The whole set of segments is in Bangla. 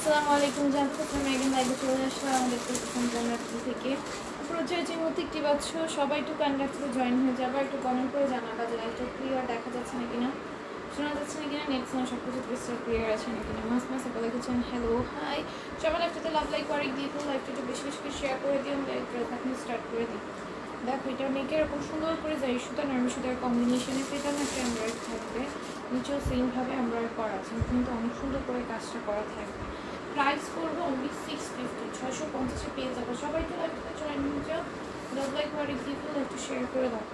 আসসালামু আলাইকুম, জানতে একদিন লাইভে চলে আসলাম আমাদের প্রথম থেকে। প্রচার যে মুহূর্তে একটি সবাই একটু কন্ট্যাক্ট জয়েন হয়ে যাবে, একটু কমেন্ট করে জানাবা যে লাইভটা ক্লিয়ার দেখা যাচ্ছে না কিনা, শোনা যাচ্ছে না কিনা নেট সাউন্ড সব কিছু ক্রিস্টাল ক্লিয়ার আছে না কিনা। মাস মাস আপনি লিখেছেন হ্যালো হাই সবাই লাইভটাতে লাভ লাইক করে দিয়ে দিও লাইভটা একটু বেশি বেশি শেয়ার করে দিও লাইভটা এখন স্টার্ট করে দিই দেখো, এটা মেয়েকে এরকম সুন্দর করে যাই সুতা নর্মাল সুতার কম্বিনেশনে পেটানো একটা এমব্রয়েড থাকবে, নিচেও সেমভাবে এমব্রয়েড করা আছে, কিন্তু অনেক সুন্দর করে কাজটা করা থাকবে। প্রাইস করব অনলি সিক্স ফিফটি ছয়শো পঞ্চাশে পেয়ে যাব। সবাই তো লাইভটাতে জয়েন হয়ে যাও। লাভ লাইক দিয়ে একটু শেয়ার করে দাও।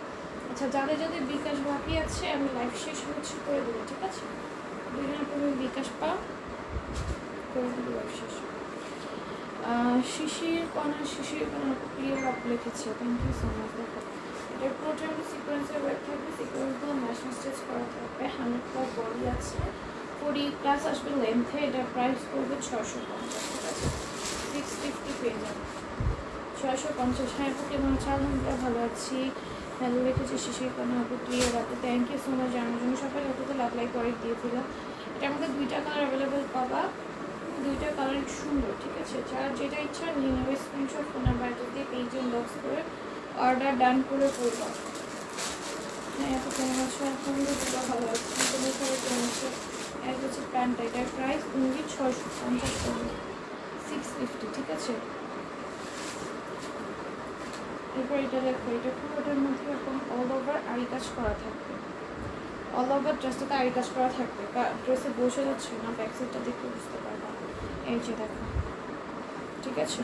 আচ্ছা যাদের যাদের বিকাশ বাকি আছে, আমি লাইভ শেষ হচ্ছে করে দেবো, ঠিক আছে? দুজনে তুমি বিকাশ পাও, করে দেবো লাইভ শেষ। শিশির কণা শিশির কণা ক্লিয়ার আপ লিখেছে। থ্যাংক ইউ সো মাচ দেখো। এটার প্রোটাইম সিকোয়েন্সের ওয়েব থাকবে সিকোয়েন্সগুলো ম্যাশন স্টেচ করা থাকবে। হান্ড্রেড প্লাস বডি আছে। কুড়ি প্লাস আসবে লেন্থে এটা প্রাইস পড়বে ছশো পঞ্চাশ ঠিক আছে সিক্স ফিফটি পেয়ে যাবে। ছয়শো পঞ্চাশ। হ্যাঁ ভালো আছি। হ্যালো লিখেছি শিশির কণা আপু ক্লিয়ার আপু থ্যাংক ইউ সো মাচ জানার জন্য। সকালে ওটাতে লাভ লাইক করে দিয়েছিলাম। এটা আমাকে দুইটা কালার অ্যাভেলেবেল পাবা। দুইটা কালার সুন্দর, ঠিক আছে? যার যেটা ইচ্ছা নিয়ে নেবে। স্ক্রিনশট ফোন নাম্বার দিয়ে পেজ ইনবক্স করে অর্ডার ডান করে করবা হ্যাঁ এত কেমন আছো? ভালো আছি। সবাই কেমন আছো? এক হচ্ছে প্যান্টটা এটার প্রাইস উনলি ছয়শো পঞ্চাশ সিক্স ফিফটি ঠিক আছে? এরপর এটা দেখো, এটা পুরোটার মধ্যে এরকম অল ওভার আড়ি কাজ করা থাকবে। অল ওভার ড্রেসটাতে আড়ি কাজ করা থাকবে। ড্রেসে বসে যাচ্ছে না ব্যাক সাইডটা দেখে বুঝতে পারবা। এই যে দেখো, ঠিক আছে?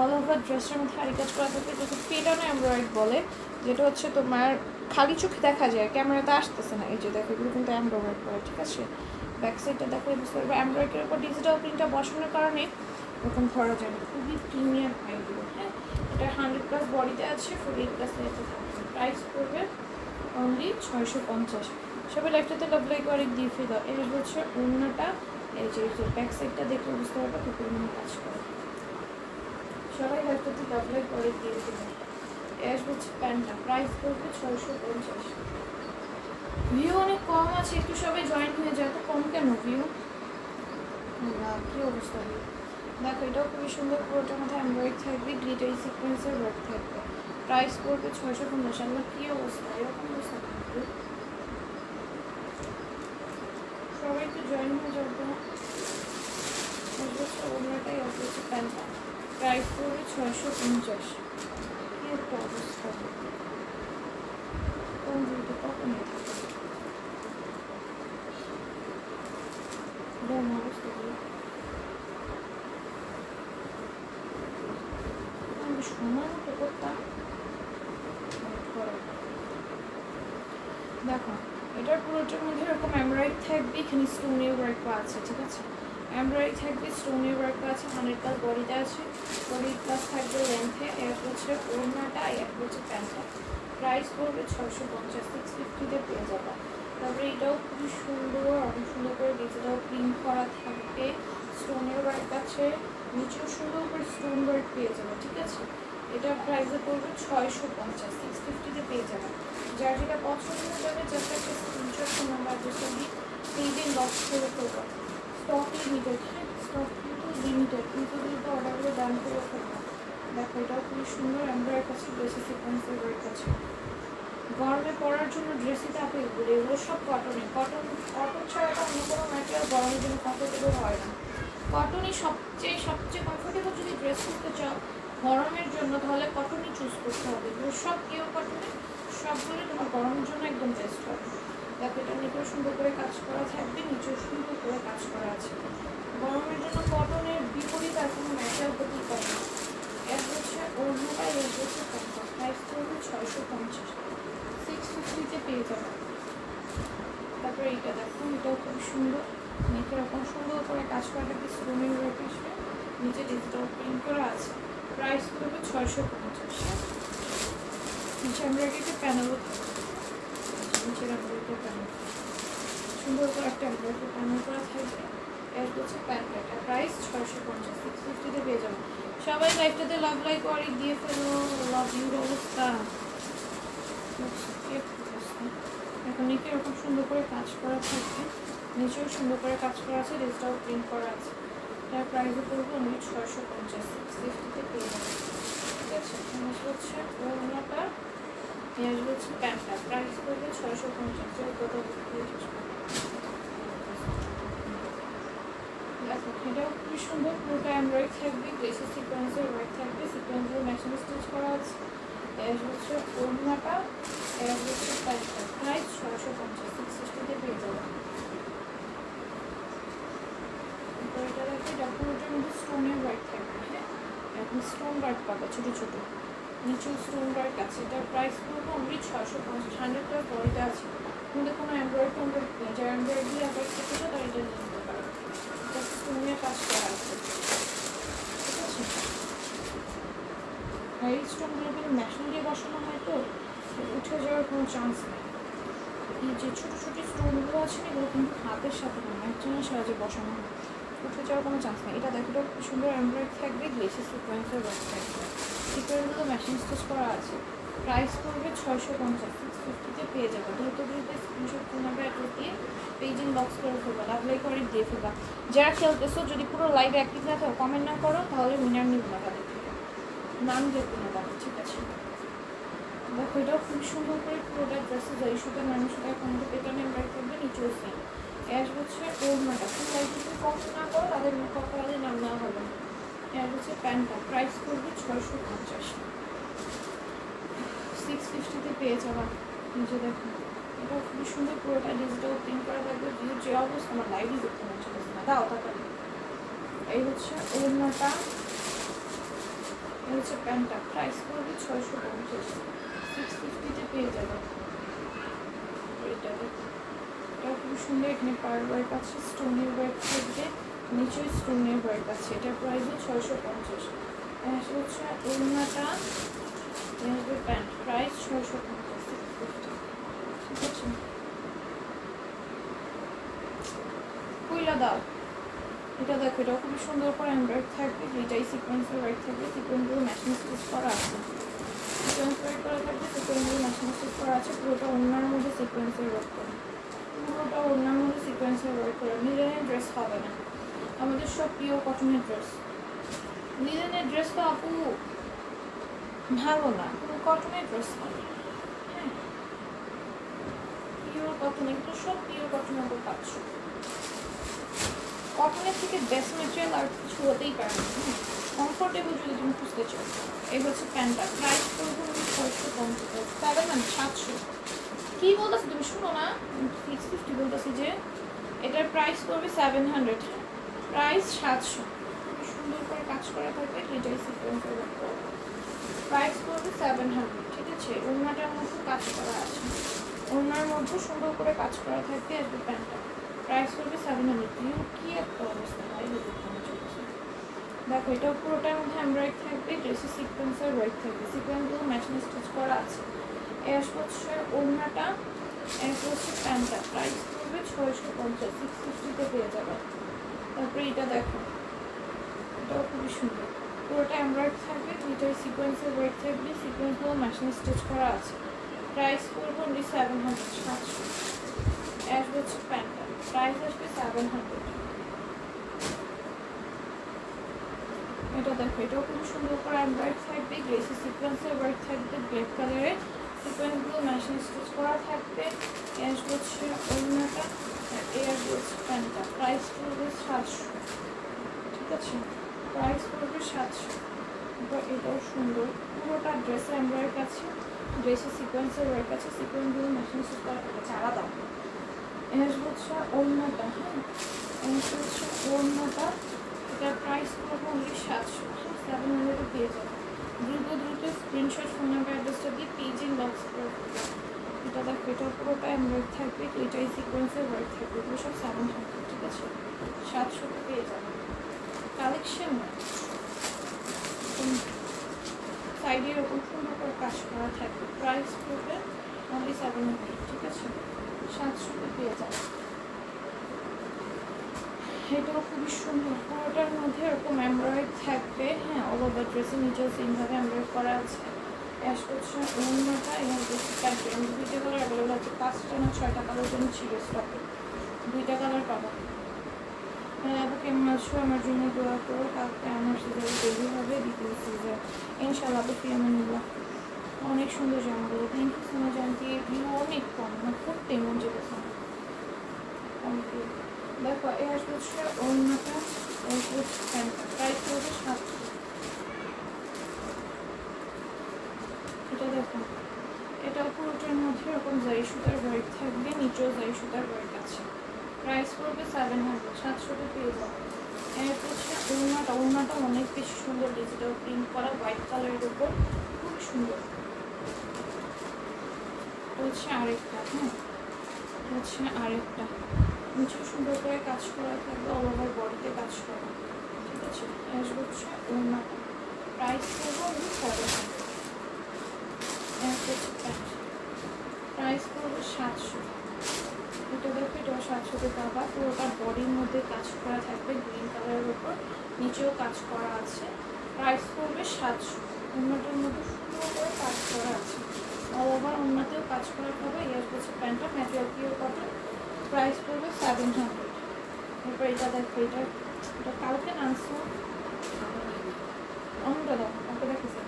অল ওভার ড্রেসের মধ্যে আড়ি কাজ করা থাকবে, যেটা পেটানো এমব্রয়েড বলে, যেটা হচ্ছে তোমার খালি চোখে দেখা যায় ক্যামেরাতে আসতেছে না। এই যে দেখো, এগুলো কিন্তু এমব্রয়েড করে, ঠিক আছে? ব্যাক সাইডটা দেখো বুঝতে পারবে অ্যান্ড্রয়েডের উপর ডিজিটাল প্রিন্টটা বসানোর কারণে এরকম ধরা না খুবই প্রিমিয়াম এগুলো হ্যাঁ? এটা হান্ড্রেড প্লাস বডিতে আছে ফোর্টি প্লাস প্রাইস পড়বে অনলি ছয়শো পঞ্চাশ। সবাই লাইফটাতে লাভ লাইক অনেক দিয়ে ফেলো। এর হচ্ছে অন্যটা, এই যে ব্যাক সাইডটা দেখলে বুঝতে পারবে কি পরিমাণে কাজ করে। সবাই লাইফটাতে লাভ লাইক অনেক দিয়ে ফেলো। এর হচ্ছে প্যান্টটা প্রাইস পড়বে ছয়শো পঞ্চাশ। ভিউ অনেক কম আছে, একটু সবাই জয়েন হয়ে যায় তো কম কেন ভিউ? না, কি অবস্থা? ভিউ দেখো, এটাও খুবই সুন্দর পুরোটার মধ্যে এমব্রয়েড থাকবে গ্লিটারি সিকোয়েন্সের ওয়ার্ক থাকবে। প্রাইস পড়বে ছয়শো পঞ্চাশ, আল্লাহ, কী অবস্থা? এরকম অবস্থা সবাই তো জয়েন হয়ে যাব। অন্যটাই অপোজিট প্যান্টটা প্রাইস পড়বে ছয়শো পঞ্চাশ। কী একটা অবস্থা। কোন দিকে কখন এরকম অবস্থা কি? আমি সময় মতো করতাম দেখো এটার পুরোটার মধ্যে এরকম এমব্রয়েড থাকবে এখানে স্টোনের ওয়ার্ক আছে ঠিক আছে এমব্রয়েড থাকবে স্টোনের ওয়ার্ক আছে হান্ড্রেড প্লাস বডিতে আছে বডি প্লাস থাকবে লেন্থে এক হচ্ছে ওড়নাটা এক হচ্ছে প্যান্টটা প্রাইস পড়বে ছয়শো পঞ্চাশ সিক্স ফিফটিতে পেয়ে যাবে তারপরে এটাও খুবই সুন্দর, অনেক সুন্দর করে ডিজিটাল প্রিন্ট করা থাকবে স্টোনের ওয়ার্ক আছে, নিচেও সুন্দর করে স্টোন ওয়ার্ক পেয়ে যাবে, ঠিক আছে? এটা প্রাইসে পড়বে ছয়শো পঞ্চাশ সিক্স ফিফটিতে পেয়ে যাবে। যার যেটা পছন্দ হয়ে যাবে জাস্ট একটা স্ক্রিনশট ফোন নাম্বার যেটা দিই পেজে লক করে করব স্টক লিমিটেড হ্যাঁ? স্টক কিন্তু লিমিটেড কিন্তু কিন্তু অর্ডারগুলো দাম করে ফেলব দেখো, এটাও খুবই সুন্দর এমব্রয়েড আছে বেশি সিকোয়েন্সের আছে। গরমে পরার জন্য ড্রেসই থাকে এগুলো এগুলো সব কটনে কটন কটন ছাড়া অন্য কোনো ম্যাটেরিয়াল গরমের জন্য কমফোর্টেবল হয় না। কটনই সবচেয়ে সবচেয়ে কমফোর্টেবল যদি ড্রেস করতে চাও, গরমের জন্য তাহলে কটনই চুজ করতে হবে। এগুলো সব কেউ কটনে সবগুলো তোমার গরমের জন্য একদম বেস্ট হবে দেখো এটা নিচেও সুন্দর করে কাজ করা থাকবে নিচেও সুন্দর করে কাজ করা আছে গরমের জন্য কটনের বিপরীত আর কোনো ম্যাটেরিয়াল হতেই পারে না এর হচ্ছে অন্যটা এর হচ্ছে কমফর্ট প্রাইস পড়বে ছয়শো পঞ্চাশ সিক্স ফিফটিতে পেয়ে যাবে তারপরে এইটা দেখো, এটাও খুব সুন্দর। নিচে এরকম সুন্দর করে কাজ করা থাকে স্টোনের ওয়ার্ক আসবে নিচে ডিজিটাল প্রিন্ট করা আছে। প্রাইস পড়বে ছয়শো পঞ্চাশ। নিচে আমরা একটা প্যানেল নিচে এমব্রয়ডারি প্যানেল সুন্দর করে একটা এমব্রয়ডারি প্যানেল করা থাকবে। এর হচ্ছে প্যান্টটা প্রাইস ছয়শো পঞ্চাশ। সিক্স ফিফটিতে পেয়ে যাবে। সবাই লাইফটাতে লাভ লাইক করে, দিয়ে ফেলো। লাভ ইউর অবস্থা। এখন নিচে এরকম সুন্দর করে কাজ করা থাকবে। নিচেও সুন্দর করে কাজ করা আছে ডিজিটাল প্রিন্ট করা আছে। এটার প্রাইসও পড়বে অনলি ছয়শো পঞ্চাশ সিক্স ফিফটিতে পেয়ে যাবে ঠিক আছে হচ্ছে ওড়নাটা নিয়ে আসবে হচ্ছে প্যান্টটা প্রাইস পড়বে ছয়শো পঞ্চাশ এটাও খুবই সুন্দর, পুরোটা এমব্রয়েড থাকবে গ্লেসের সিকোয়েন্সের ওয়ার্ক থাকবে সিকোয়েন্সের মেশিন স্টিচ করা আছে। এর হচ্ছে ওড়নাটা প্রাইস ছয়শো পঞ্চাশ সিক্স সিক্সটিতে পেয়ে যাবে এরপর এটা স্টোনের ওয়ার্ক থাকবে হ্যাঁ এখন স্টোন ওয়ার্ক পাবে ছোটো ছোটো নিচু স্টোন ওয়ার্ক আছে এটার প্রাইস পড়বে অনলি ছয়শো পঞ্চাশ হান্ড্রেড টাকা বডিটা আছে কিন্তু কোনো এমব্রয়েড টেমব্রয়েড নেই যার এমব্রয়েড দিয়ে আবার থেকে তারা এটা নিয়ে নিতে পারে স্টোনের কাজ করা আছে ঠিক আছে আর এই স্টোনগুলো কিন্তু মেশিন দিয়ে বসানো হয় তো? উঠে যাওয়ার কোনো চান্স নেই। এই যে ছোটো ছোটো স্টোনগুলো আছে না, এগুলো কিন্তু হাতের সাথে না একজনের সাহায্যে বসানো হয়। উঠে যাওয়ার কোনো চান্স নেই। এটা দেখো খুব সুন্দর এমব্রয়েড থাকবে গ্লেসের সিকোয়েন্সের ওয়ার্ক থাকবে সিকোয়েন্সগুলো মেশিন স্টিচ করা আছে। প্রাইস পড়বে ছয়শো পঞ্চাশ সিক্স ফিফটিতে পেয়ে যাবে। দ্রুত দ্রুত স্ক্রিনশট নাম্বার অ্যাড্রেস দিয়ে পেজিং বক্স করে ফেলবা লাভ লাইক করে দিয়ে ফেলবা। যারা খেলতেছো যদি পুরো লাইভ অ্যাক্টিভ না থাকো কমেন্ট না করো, তাহলে উইনার নিব না তাদের নাম দেখব না দেখো, এটাও খুব সুন্দর করে পুরোটা ড্রেসে যাই সুতা নামি সুতা কমতে পেটানো এমব্রয়েড করবে নিচেও সেম অ্যাশ হচ্ছে ওড়নাটা ফুল লাইট যদি কম না করো, তাদের মুখ অপরাধে নাম নেওয়া হবে। না অ্যাশ হচ্ছে প্যান্টটা প্রাইস করবে ছয়শো পঞ্চাশ। সিক্স ফিফটিতে পেয়ে যাবা নিচে দেখো। এটা খুবই সুন্দর পুরোটা ডিজিটাল প্রিন্ট করা থাকবে ভিউ যে অবস্থা, আমার লাইভই দেখতে মন চলেছে না, দাও তাড়াতাড়ি এই হচ্ছে ওড়নাটা, এই হচ্ছে প্যান্টটা প্রাইস করবে ছয়শো পঞ্চাশ। সিক্স ফিফটিতে পেয়ে যাবে এটা এটা সুন্দর এখানে আছে ওয়ার্ক থাকবে স্টোনের ওয়ার্ক আছে পঞ্চাশ আসলে হচ্ছে প্যান্ট প্রাইস পঞ্চাশ। ঠিক আছে। কুইলা দাও এটা দেখো এটাও খুবই সুন্দর করে এমব্রয়েড থাকবে দুইটাই সিকোয়েন্সের ওয়ার্ক থাকবে সিকোয়েন্সগুলো মেশিন স্টিচ করা আছে সিকোয়েন্স ওয়ার্ক করা থাকবে সিকোয়েন্সগুলো মেশিন করা আছে পুরোটা ওড়নার মধ্যে সিকোয়েন্সের ওয়ার্ক করা পুরোটা ওড়নার মধ্যে সিকোয়েন্সের ওয়ার্ক করা লিলেনের ড্রেস হবে না আমাদের সব প্রিয় কটনের ড্রেস লিলেনের ড্রেস তো আপু ভালো না পুরো কটনের ড্রেস হ্যাঁ পিওর কটন এগুলো সব পিওর কটনের উপর পাচ্ছ কটনের থেকে বেস্ট ম্যাটেরিয়াল আর কিছু হতেই পারে না কমফোর্টেবল যদি তুমি খুঁজতে চাও। এই হচ্ছে প্যান্টটা। প্রাইস করব ছয়শো পঞ্চাশ। সেভেন সাতশো। কী বলতেছি তুমি? শুনো না। সিক্স ফিফটি বলতেছি যে, এটার প্রাইস পড়বে সেভেন হান্ড্রেড প্রাইস সাতশো। সুন্দর করে কাজ করা থাকবে এটাই সিকোয়েন্সের প্রাইস পড়বে সেভেন হান্ড্রেড ঠিক আছে? ওড়নাটার মধ্যে কাজ করা আছে। ওড়নার মধ্যে সুন্দর করে কাজ করা থাকবে আসবে প্যান্টটা। প্রাইস পড়বে সেভেন হান্ড্রেড ইউ কি একটা অবস্থা? ভাই দেখো, এটা পুরোটার মধ্যে এমব্রয়েড থাকবে ড্রেসে সিকোয়েন্সের ওয়ার্ক থাকবে। সিকোয়েন্সগুলো ম্যাচিং স্টিচ করা আছে। এর হচ্ছে ওড়নাটা এর হচ্ছে প্যান্টটা। প্রাইস পড়বে ছয়শো পঞ্চাশ সিক্স ফিফটিতে পেয়ে যাবে। তারপরে এটা দেখো, এটাও খুবই সুন্দর। পুরোটা এমব্রয়েড থাকবে, দুইটাই সিকোয়েন্সের ওয়ার্ক থাকবে সিকোয়েন্সগুলো মেশিন স্টিচ করা আছে। প্রাইস পড়বে অনলি সেভেন হান্ড্রেড সাতশো। অ্যাশ হচ্ছে প্যান্টটা প্রাইস আসবে সেভেন হান্ড্রেড এটা দেখো, এটাও খুব সুন্দর করে এমব্রয়েড থাকবে গ্লেসি সিকোয়েন্সের ওয়ার্ক থাকবে ব্ল্যাক কালারের সিকোয়েন্সগুলো মেশিন স্টিচ করা থাকবে। অ্যাশ হচ্ছে অন্যটা এয়ার হচ্ছে প্যান্টটা প্রাইস পড়বে সাতশো। ঠিক আছে? প্রাইস পড়বে সাতশো। এবার এটাও সুন্দর। পুরোটা ড্রেসে এমব্রয়েড আছে। ড্রেসে সিকোয়েন্সের ওয়ার্ক আছে। সিকোয়েন্সগুলো মেশিন স্টিচ করা আছে আলাদা। এর হচ্ছে অন্যটা হ্যাঁ এর হচ্ছে অন্যটা এটার প্রাইস পড়বে অনলি সাতশো। সেভেন হান্ড্রেডে পেয়ে যাবে। দ্রুত দ্রুত স্ক্রিনশট ফোন নাম্বার অ্যাড্রেসটা দিয়ে পেজে বক্স করে এটা দেখো, এটা পুরোটা এমব্রয়েড থাকবে এটাই সিকোয়েন্সের ওয়ার্ক থাকবে। এগুলো সব সেভেন হান্ড্রেড ঠিক আছে? সাতশোতে পেয়ে যাবে। কালেকশন সাইডে এরকম সুন্দর করে কাজ করা থাকবে। প্রাইস পড়বে অনলি সেভেন হান্ড্রেড ঠিক আছে? সাতশোতে পেয়ে যাবে। এটাও খুবই সুন্দর। পুরোটার মধ্যে এরকম এমব্রয়েড থাকবে। হ্যাঁ অল ওভার ড্রেসের নিচেও সেমভাবে এমব্রয়েড করা আছে। অ্যাশ করছে অন্যটা এবং বেশি থাকবে। দুইটা কালার অ্যাভেলেবল আছে। পাঁচটা না ছয়টা কালার জন্য ছিল স্টকে দুইটা কালার পাবো। হ্যাঁ আমার জন্য দোয়া করো। কালকে আমার সিজার বেবি হবে দ্বিতীয় সিজার ইনশাল্লাহ আপু ফিয়ামানুল্লাহ অনেক সুন্দর জামাগুলো। Thank you so much aunty অনেক কম আমার খুব তেমন ইউ দেখো এই হচ্ছে অন্যটা প্রাইস পড়বে সাতশো এটা দেখো এটা পুরোটার মধ্যে এরকম জারি সুতার ওয়ার্ক থাকবে নিচেও জারি সুতার ওয়ার্ক আছে প্রাইস পড়বে সেভেন হান্ড্রেড সাতশোতে পেয়ে যাবে এরপর হচ্ছে ওড়নাটা ওড়নাটা অনেক বেশি সুন্দর ডিজিটাল প্রিন্ট করা হোয়াইট কালারের উপর খুব সুন্দর হচ্ছে আরেকটা হ্যাঁ হচ্ছে আরেকটা নিচেও সুন্দর করে কাজ করা থাকবে অল ওভার বডিতে কাজ করা। ঠিক আছে? আসবে হচ্ছে ওড়নাটা প্রাইস করব আমি সেভেন হান্ড্রেড হচ্ছে প্রাইস পড়বে সাতশো। এটা দেখো, এটা সাতশোতে পাবা। পুরোটা বডির মধ্যে কাজ করা থাকবে গ্রিন কালারের ওপর নিচেও কাজ করা আছে। প্রাইস করবে সাতশো। অন্যটার মধ্যে সুন্দর করে কাজ করা আছে। অল ওভার অন্যতেও কাজ করা হবে। ইয়ার হচ্ছে প্যান্টটা ম্যাটেরিয়াল পিওর কটন। প্রাইস পড়বে সেভেন হান্ড্রেড এরপর এটা দেখো, এটা এটা কালকে আনছো অন্যটা দাও কালকে দেখেছি।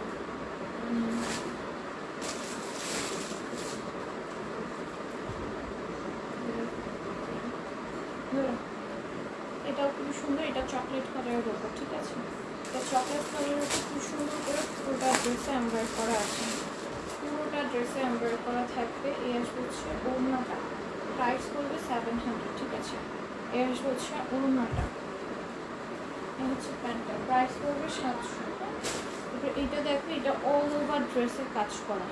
এটাও খুবই সুন্দর, এটা চকলেট কালারের ওপর ঠিক আছে? এটা চকলেট কালারের ওপর খুব সুন্দর করে পুরোটা ড্রেসে এমব্রয়েড করা আছে। পুরোটা ড্রেসে এমব্রয়েড করা থাকবে, এই আসবে হচ্ছে ওড়নাটা। প্রাইস করবে সেভেন হান্ড্রেড, ঠিক আছে? আসবে হচ্ছে ওড়নাটা এই হচ্ছে প্যান্টটা। প্রাইস করবে সাতশো। এবার এটা দেখো, এটা অল ওভার ড্রেসে কাজ করা।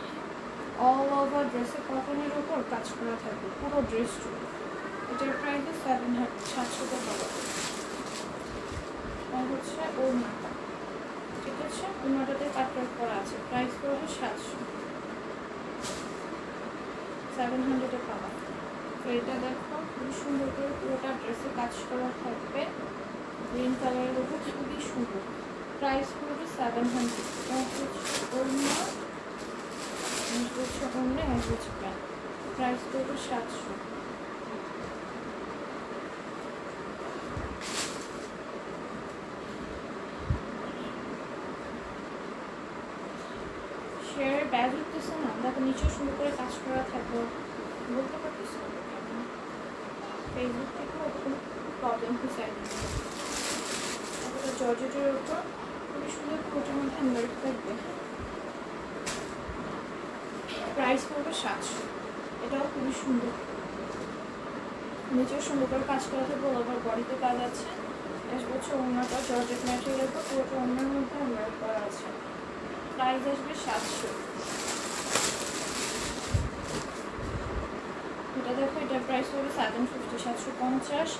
অল ওভার ড্রেসে কটনের ওপর কাজ করা থাকবে, পুরো ড্রেস জুড়ে এটার প্রাইস সেভেন হান্ড্রেড সাতশো টাকা। হচ্ছে ওড়নাটা ঠিক আছে? ওড়নাটাতে কাটওয়ার করা আছে। প্রাইস পড়বে সাতশো। সেভেন হান্ড্রেডে তো এটা দেখো, খুবই সুন্দর করে পুরোটা ড্রেসে কাজ করা থাকবে। গ্রিন কালারের উপর খুবই সুন্দর। প্রাইস পড়বে সেভেন হান্ড্রেড হচ্ছে অন্য হচ্ছে আর হচ্ছে প্যান্ট প্রাইস পড়বে সাতশো শেয়ারের ব্যাগ উঠতেছে না দেখো নিচে সুন্দর করে কাজ করা থাকবে বলতে পারতেছি না ফেসবুক থেকে ওরকম প্রবলেম হয়েছে তারপরে জর্জেটের উপর খুবই সুন্দর কোটের মধ্যে এমব্রয়েড থাকবে। প্রাইস পড়বে সাতশো। এটাও খুবই সুন্দর। নিচেও সুন্দর করে কাজ করা থাকবে ওভার বডিতে কাজ আছে। বেশ বছর অন্যটা জর্জেট ম্যাটেরিয়ালের উপর পুরোটা অন্যের মধ্যে এমব্রয়েড করা আছে। প্রাইস আসবে সাতশো। এটা দেখো, এটার প্রাইস সেভেন ফিফটি সাতশো পঞ্চাশ।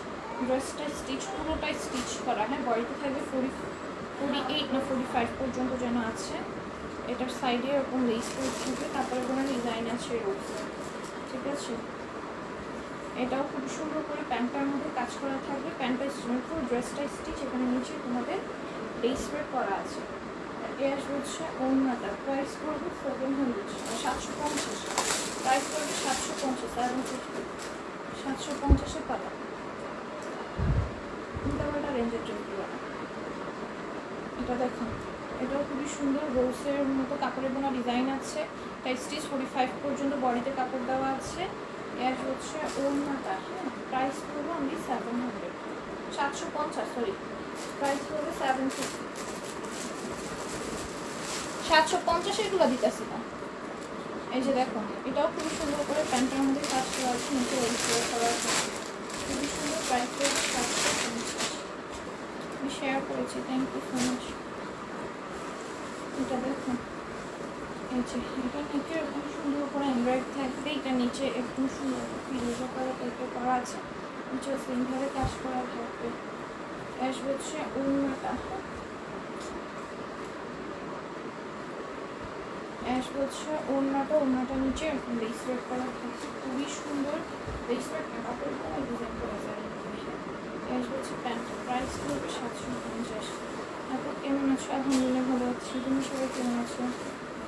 ড্রেসটা স্টিচ পুরোটাই স্টিচ করা। হ্যাঁ বডিতে থাকবে ফোর্টি ফোর্টি এইট না ফোর্টি ফাইভ পর্যন্ত যেন আছে। এটার সাইডে এরকম লেস থাকবে তারপরে কোনো ডিজাইন আছে রোজে ঠিক আছে? এটাও খুব সুন্দর করে প্যান্টটার মধ্যে কাজ করা থাকবে। প্যান্টটা পুরো ড্রেসটা স্টিচ এখানে নিচে তোমাদের লেস ওয়ার্ক করা আছে। এ আসবে হচ্ছে ওড়নাটা প্রাইস পড়বে সেভেন হান্ড্রেড সাতশো পঞ্চাশ। প্রাইস পড়বে সাতশো পঞ্চাশ সাতশো পঞ্চাশে উল্টাপাল্টা রেঞ্জের ড্রেসগুলো এটা দেখো এটাও খুবই সুন্দর রোসের মতো কাপড়ের বোনা ডিজাইন আছে। তাই স্টিচ ফোর্টি ফাইভ পর্যন্ত বডিতে কাপড় দেওয়া আছে। এর হচ্ছে ওড়নাটা হ্যাঁ প্রাইস পড়বে অনলি সেভেন হান্ড্রেড সাতশো পঞ্চাশ সরি প্রাইস পড়বে সেভেন ফিফটি সাতশো পঞ্চাশ এগুলো দিতেছি না। এই যে দেখো এটাও খুবই সুন্দর করে প্যান্টের মধ্যে কাজ করা আছে, নিচে করা আছে। খুবই সুন্দর প্রাইস পড়বে সাতশো পঞ্চাশ আমি শেয়ার করেছি থ্যাংক ইউ সো মাচ এটা দেখুন। এই যে, এটা নিচে এরকম সুন্দর করে এমব্রয়েড থাকবে, এটা নিচে একদম সুন্দর ফিরোজা করা টাইপের করা আছে। নিচে সিংহারে কাজ করা থাকবে। আসবে হচ্ছে অন্যটা। অ্যাশ নিচে এরকম লেস করা খুবই সুন্দর লেস ওয়ার্ক কাপড় ডিজাইন করা যায়। অ্যাশ হচ্ছে প্যান্ট, প্রাইস পড়বে সাতশো পঞ্চাশ। তারপর কেমন আছো? আলহামদুলিল্লাহ ভালো আছি। তুমি সবাই কেমন আছো?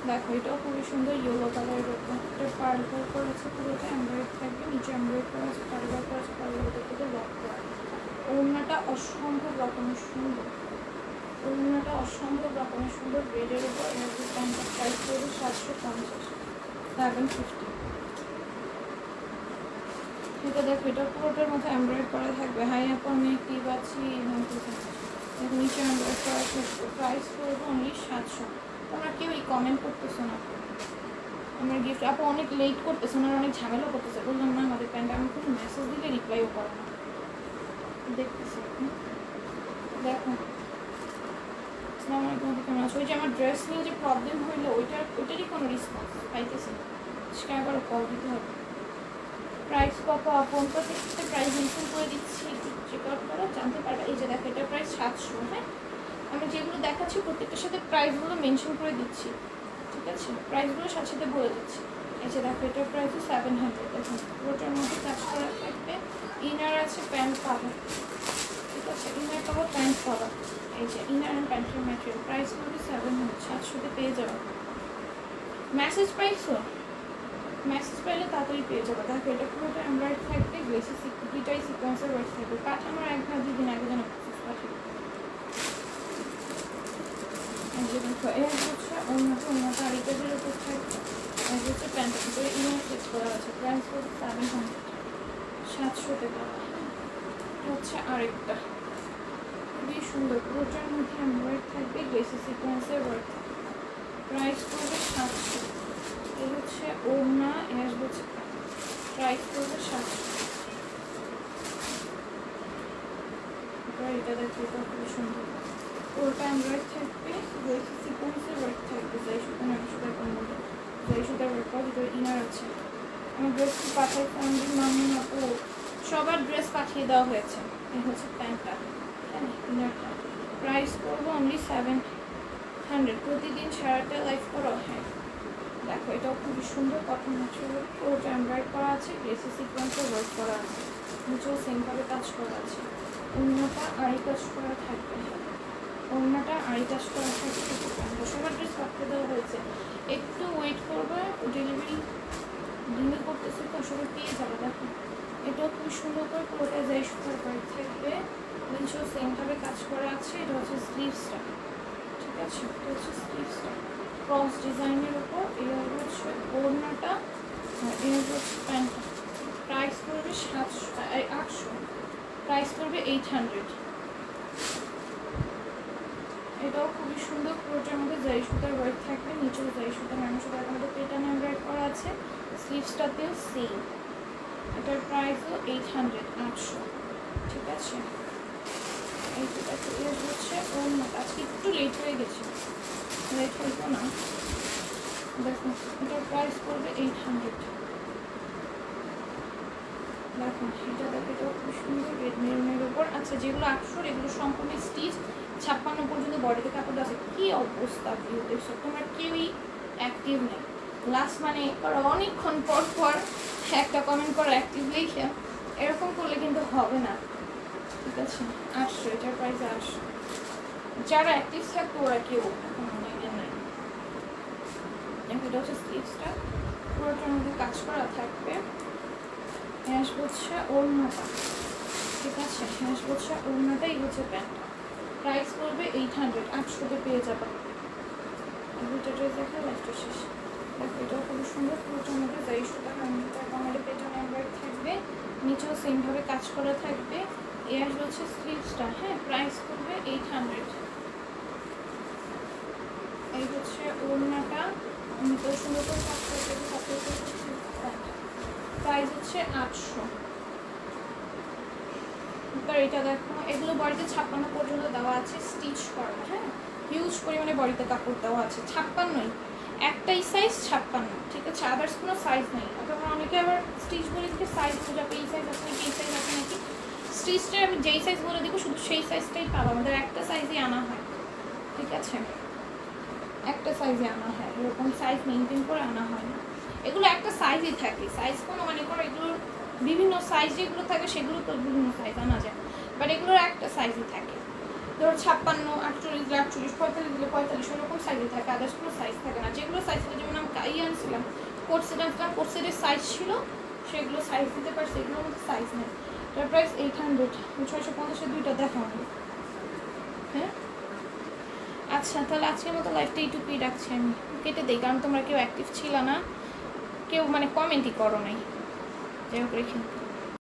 দেখো, এটাও খুবই সুন্দর ইয়েলো কালারের ওপর এটা পার্ল করা আছে পুরোটা এমব্রয়েড থাকবে। নিচে এমব্রয়েড করা আছে পার্ল করা আছে পার্ল থেকে লক করা ওড়নাটা অসম্ভব রকমের সুন্দর। ওড়নাটা অসম্ভব রকমের সুন্দর রেডের উপর প্যান্টটা প্রাইস পড়বে সাতশো পঞ্চাশ। সেভেন ফিফটি এটা দেখো, এটা পুরোটার মধ্যে এমব্রয়েড করা থাকবে। হাই আপা, আমি কি পাচ্ছি? দেখো নিচে এমব্রয়েড করা থাকবে প্রাইস পড়বে অনলি সাতশো। তোমরা কেউ এই কমেন্ট করতেছো না। আমার গিফট আপু, অনেক লেট করতেছে, ওনারা অনেক ঝামেলা করতেছে। বললাম, না, আমাদের প্যান্ট আমি কোনো মেসেজ দিলে রিপ্লাইও করে না। দেখতেছি। দেখো। আসসালামু আলাইকুম, কেমন আছো? ওই যে আমার ড্রেস নিয়ে যে প্রবলেম হইল, ওইটার, ওইটারই কোনো রেসপন্স পাইতেছি আজকে আবার কল দিতে হবে। প্রাইস কত? আপন প্রত্যেকটা প্রাইস মেনশন করে দিচ্ছি। চেক আউট করো, জানতে পারবে। এই যে দেখো, এটা প্রাইস সাতশো হ্যাঁ? আমি যেগুলো দেখাচ্ছি, প্রত্যেকটার সাথে প্রাইসগুলো মেনশন করে দিচ্ছি। ঠিক আছে? প্রাইসগুলো সাথে সাথে বলে দিচ্ছি। এই যে দেখো, এটার প্রাইস সেভেন হান্ড্রেড দেখুন, পুরোটার মধ্যে কাজ করা থাকবে। ইনার আছে প্যান্ট পাবে ঠিক আছে? ইনার পাবো প্যান্ট পাবা এই যে ইনার অ্যান্ড প্যান্টের ম্যাটেরিয়াল প্রাইস পড়বে সেভেন হান্ড্রেড সাতশোতে পেয়ে যাবে। মেসেজ প্রাইসও মেসেজ পাইলে তাড়াতাড়ি পেয়ে যাবে। দেখো, এটা পুরোটা এমব্রয়েড থাকবে বেশি দুইটাই সিকোয়েন্সের ওয়ার্ক থাকবে। পাঠানোর এক ভাগ দুদিন আগে যেন অন্যটা উপর থাকবে করা আছে সাতশোতে পাওয়া হচ্ছে আরেকটা। খুবই সুন্দর মধ্যে থাকবে। প্রাইস পড়বে সাতশো। এই হচ্ছে ওড়না, এর হচ্ছে প্রাইস এটা দেখো এটা খুবই সুন্দর। পুরোটা এমব্রয়েড থাকবে সিকোয়েন্সের ওয়ার্ক থাকবে যাই সুতার কোনো মধ্যে যাই সুতার ওয়ার্ক ভিতরে ইনার আছে। আমার ড্রেস পাঠাই ফ্যামিলির মামি আপু, সবার ড্রেস পাঠিয়ে দেওয়া হয়েছে। এই হচ্ছে প্যান্টটা। ইনারটা প্রাইস পড়ব অনলি সেভেন হান্ড্রেড প্রতিদিন সারাটা লাইফ করো হ্যাঁ। দেখো, এটাও খুবই সুন্দর কটন ন্যাচুরাল পুরোটা এমব্রয়েড করা আছে গ্রেসি সিকোয়েন্সে ওয়ার্ক করা আছে। নিচেও সেমভাবে কাজ করা আছে। অন্যটা আড়ি কাজ করা থাকবে। অন্যটা আড়ি কাজ করা থাকবে। সবার ড্রেস পাঠিয়ে দেওয়া হয়েছে। একটু ওয়েট করবে ডেলিভারি ডিলে করতেছে তো, সবাই পেয়ে যাবে। দেখো, এটাও খুব সুন্দর করে পুরোটা যাই সুন্দর করে থাকবে। নিচেও সেমভাবে কাজ করা আছে। এটা হচ্ছে স্লিভসটা ঠিক আছে, এটা হচ্ছে স্লিভসটা ক্রস ডিজাইনের উপর, এর হচ্ছে ওড়নাটা আর এর হচ্ছে প্যান্টটা প্রাইস পড়বে সাতশো আটশো প্রাইস পড়বে এইট হান্ড্রেড এটাও খুবই সুন্দর পুরোটার মধ্যে জাই সুতার ওয়ার্ক থাকবে, নিচেও জাই সুতার ম্যাম সুতার মধ্যে পেটানো এমব্রয়েড করা আছে স্লিভসটাতেও সেম এটার প্রাইসও এইট হান্ড্রেড আটশো, ঠিক আছে? এই ঠিক আছে এর হচ্ছে অন্য আজকে একটু লেট হয়ে গেছে। লেট হইতো না। দেখুন এটার প্রাইস পড়বে এইট হান্ড্রেড দেখুন এটা দেখো, এটাও খুব সুন্দর রেড মেরুনের উপর আচ্ছা যেগুলো আটশোর এগুলো সম্পূর্ণ স্টিচ ছাপ্পান্ন পর্যন্ত বডিতে কাপড় আছে। কি অবস্থা ভিউ দেখছ? তোমার কেউই অ্যাক্টিভ নেই। লাস্ট মানে অনেকক্ষণ পর পর একটা কমেন্ট করো অ্যাক্টিভ লিখে। এরকম করলে কিন্তু হবে না। ঠিক আছে? আটশো এটার প্রাইস আটশো যারা অ্যাক্টিভ থাকতো ওরা কেউ এটা হচ্ছে স্লিভসটা পুরোটার মধ্যে কাজ করা থাকবে। হ্যাঁ হচ্ছে ওড়নাটা। ঠিক আছে? হ্যাঁ হচ্ছে ওড়নাটাই হচ্ছে প্যান্টটা। প্রাইস পড়বে এইট হান্ড্রেড আটশোতে পেয়ে যাবে। দুটো ড্রেস দেখা লাস্টটা শেষ। দেখো, এটাও খুবই সুন্দর। পুরোটার মধ্যে যাই সুতা আমাদের পেছনে এমব্রয়েড থাকবে। নিচেও সেমভাবে কাজ করা থাকবে। এর হচ্ছে স্লিভসটা হ্যাঁ? প্রাইস পড়বে এইট হান্ড্রেড এই হচ্ছে ওড়নাটা। প্রাইস হচ্ছে আটশো। এবার এটা দেখো, এগুলো বডিতে ছাপ্পান্ন পর্যন্ত দেওয়া আছে স্টিচ করা হ্যাঁ? হিউজ পরিমাণে বডিতে কাপড় দেওয়া আছে, ছাপ্পান্নই। একটাই সাইজ ছাপ্পান্ন, ঠিক আছে? আদার্স কোনো সাইজ নেই। অথবা অনেকে আবার স্টিচ বলে দিকে সাইজ যাবে এই সাইজ আছে এই সাইজ আছে নাকি। স্টিচটা আমি যেই সাইজ বলে দিব, শুধু সেই সাইজটাই পাবো। আমাদের একটা সাইজই আনা হয় ঠিক আছে একটা সাইজে আনা হয় এরকম সাইজ মেনটেন করে আনা হয় না। এগুলো একটা সাইজই থাকে। সাইজ কোনো মানে করো এগুলোর বিভিন্ন সাইজ যেগুলো থাকে সেগুলো তো বিভিন্ন সাইজ আনা যায়। বাট এগুলোর একটা সাইজই থাকে। ধরো ছাপ্পান্ন, আটচল্লিশ আটচল্লিশ, পঁয়তাল্লিশ দিলে পঁয়তাল্লিশ, ওরকম সাইজে থাকে। আদার্স কোনো সাইজ থাকে না। যেগুলো সাইজ থাকে, যেমন আমি কাই আনছিলাম কোর্সেট আনছিলাম কোর্সেটের সাইজ ছিল, সেগুলো সাইজ দিতে পারছি এগুলোর মধ্যে সাইজ নেই। এটার প্রাইস এইট হান্ড্রেড ছয়শো পঞ্চাশের দুইটা দেখা হবে হ্যাঁ? আচ্ছা তাহলে আজকের মতো লাইফটা এইটুকুই রাখছি আমি। কেটে দিই, কারণ তোমরা কেউ অ্যাক্টিভ ছিল না। কেউ মানে কমেন্টই করো নাই। যাই হোক, রেখে।